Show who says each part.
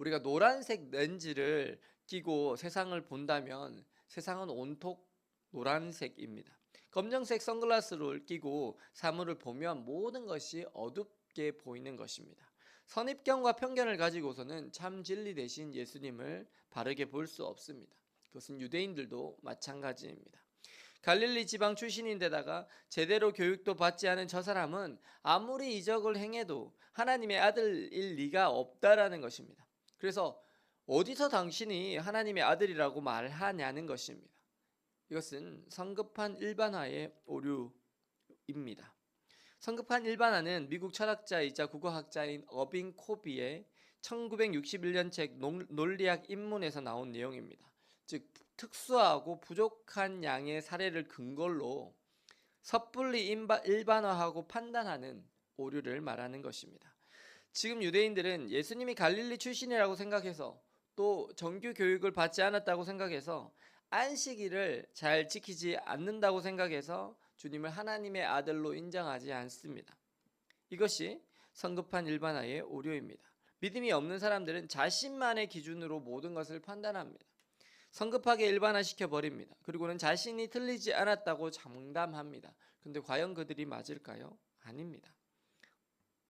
Speaker 1: 우리가 노란색 렌즈를 끼고 세상을 본다면 세상은 온통 노란색입니다. 검정색 선글라스를 끼고 사물을 보면 모든 것이 어둡게 보이는 것입니다. 선입견과 편견을 가지고서는 참 진리 대신 예수님을 바르게 볼 수 없습니다. 그것은 유대인들도 마찬가지입니다. 갈릴리 지방 출신인데다가 제대로 교육도 받지 않은 저 사람은 아무리 이적을 행해도 하나님의 아들일 리가 없다라는 것입니다. 그래서 어디서 당신이 하나님의 아들이라고 말하냐는 것입니다. 이것은 성급한 일반화의 오류입니다. 성급한 일반화는 미국 철학자이자 국어학자인 어빙 코비의 1961년 책 논- 논리학 입문에서 나온 내용입니다. 즉 특수하고 부족한 양의 사례를 근거로 섣불리 일반화하고 판단하는 오류를 말하는 것입니다. 지금 유대인들은 예수님이 갈릴리 출신이라고 생각해서 또 정규 교육을 받지 않았다고 생각해서 안식일을 잘 지키지 않는다고 생각해서 주님을 하나님의 아들로 인정하지 않습니다. 이것이 성급한 일반화의 오류입니다. 믿음이 없는 사람들은 자신만의 기준으로 모든 것을 판단합니다. 성급하게 일반화시켜 버립니다. 그리고는 자신이 틀리지 않았다고 장담합니다. 근데 과연 그들이 맞을까요? 아닙니다.